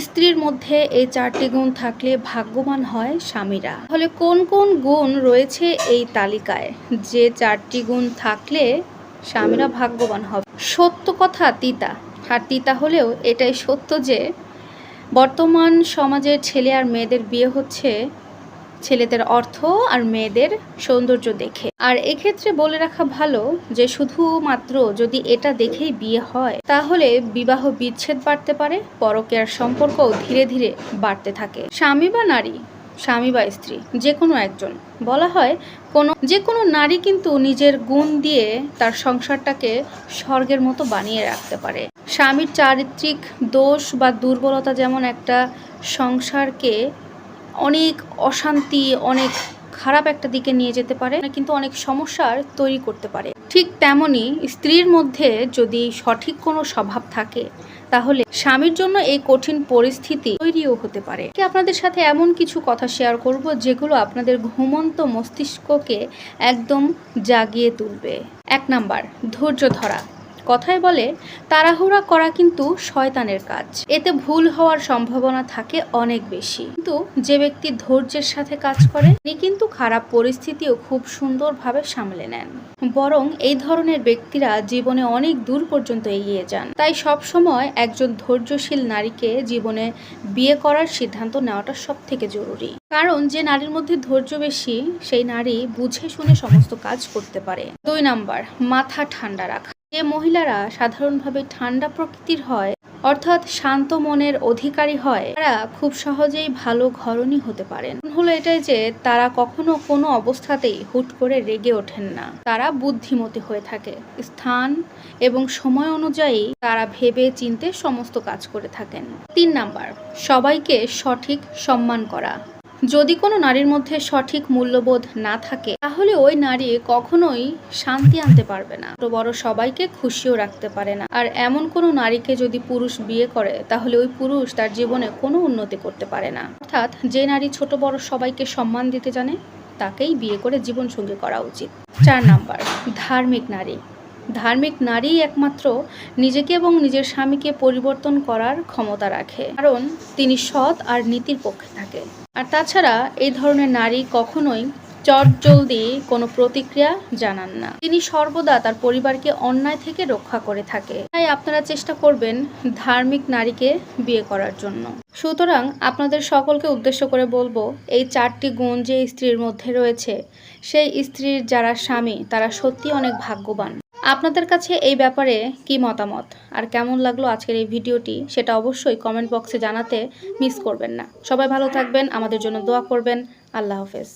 স্ত্রীর মধ্যে এই চারটি গুণ থাকলে ভাগ্যবান হয় স্বামীরা। তাহলে কোন কোন গুণ রয়েছে এই তালিকায়? যে চারটি গুণ থাকলে স্বামীরা ভাগ্যবান হবে। সত্য কথা তিতা। আর তিতা হলেও এটাই সত্য যে বর্তমান সমাজের ছেলে আর মেয়েদের বিয়ে হচ্ছে ছেলেদের অর্থ আর মেয়েদের সৌন্দর্য দেখে। আর এক্ষেত্রে বলে রাখা ভালো যে, শুধুমাত্র যদি এটা দেখেই বিয়ে হয়, তাহলে বিবাহ বিচ্ছেদ বাড়তে পারে পরকীয়ার সম্পর্ক ধীরে ধীরে বাড়তে থাকে। স্বামী বা নারী, স্বামী বা স্ত্রী যে কোনো একজন, বলা হয় কোনো যে কোনো নারী কিন্তু নিজের গুণ দিয়ে তার সংসারটাকে স্বর্গের মতো বানিয়ে রাখতে পারে। স্বামীর চারিত্রিক দোষ বা দুর্বলতা যেমন একটা সংসারকে অনেক অশান্তি, অনেক খারাপ একটা দিকে নিয়ে যেতে পারে, কিন্তু অনেক সমস্যার তৈরি করতে পারে। ঠিক তেমনি স্ত্রীর মধ্যে যদি সঠিক কোনো স্বভাব থাকে, তাহলে স্বামীর জন্য এই কঠিন পরিস্থিতি তৈরিও হতে পারে। আপনাদের সাথে এমন কিছু কথা শেয়ার করব যেগুলো আপনাদের ঘুমন্ত মস্তিষ্ককে একদম জাগিয়ে তুলবে? এক নাম্বার, ধৈর্য ধরা। কথায় বলে, তাড়াহুড়া করা কিন্তু শয়তানের কাজ। এতে ভুল হওয়ার সম্ভাবনা থাকে অনেক বেশি। কিন্তু যে ব্যক্তি ধৈর্যের সাথে কাজ করে, তিনি কিন্তু খারাপ পরিস্থিতিও খুব সুন্দরভাবে সামলে নেন। বরং এই ধরনের ব্যক্তিরা জীবনে অনেক দূর পর্যন্ত এগিয়ে যান। তাই সব সময় একজন ধৈর্যশীল নারীকে জীবনে বিয়ে করার সিদ্ধান্ত নেওয়াটা সব থেকে জরুরি। কারণ যে নারীর মধ্যে ধৈর্য বেশি, সেই নারী বুঝে শুনে সমস্ত কাজ করতে পারে। দুই নাম্বার, মাথা ঠান্ডা রাখা। যে মহিলারা সাধারণভাবে ঠান্ডা প্রকৃতির হয়, অর্থাৎ শান্ত মনের অধিকারী হয়। তারা খুব সহজেই ভালো ঘরণী হতে পারেন। হলো এটাই যে, তারা কখনো কোনো অবস্থাতেই হুট করে রেগে ওঠেন না। তারা বুদ্ধিমতী হয়ে থাকে। স্থান এবং সময় অনুযায়ী তারা ভেবে চিনতে সমস্ত কাজ করে থাকেন। তিন নাম্বার, সবাইকে সঠিক সম্মান করা। যদি কোনো নারীর মধ্যে সঠিক মূল্যবোধ না থাকে, তাহলে ওই নারী কখনোই শান্তি আনতে পারবে না। ছোট বড় সবাইকে খুশিও রাখতে পারে না। আর এমন কোনো নারীকে যদি পুরুষ বিয়ে করে, তাহলে ওই পুরুষ তার জীবনে কোনো উন্নতি করতে পারে না। অর্থাৎ যে নারী ছোট বড় সবাইকে সম্মান দিতে জানে, তাকেই বিয়ে করে জীবন সঙ্গী করা উচিত। চার নাম্বার, ধার্মিক নারী। ধার্মিক নারী একমাত্র নিজেকে এবং নিজের স্বামীকে পরিবর্তন করার ক্ষমতা রাখে। কারণ তিনি সৎ আর নীতির পক্ষে থাকে। আর তাছাড়া এই ধরনের নারী কখনোই চট জলদি কোনো প্রতিক্রিয়া জানান না। তিনি সর্বদা তার পরিবারকে অন্যায় থেকে রক্ষা করে থাকে। তাই আপনারা চেষ্টা করবেন ধার্মিক নারীকে বিয়ে করার জন্য। সুতরাং আপনাদের সকলকে উদ্দেশ্য করে বলব, এই চারটি গুণ যে স্ত্রীর মধ্যে রয়েছে, সেই স্ত্রীর যারা স্বামী, তারা সত্যি অনেক ভাগ্যবান। আপনাদের কাছে এই ব্যাপারে কি মতামত? আর কেমন লাগল আজকের এই ভিডিওটি সেটা অবশ্যই কমেন্ট বক্সে জানাতে মিস করবেন না। সবাই ভালো থাকবেন, আমাদের জন্য দোয়া করবেন। আল্লাহ হাফেজ।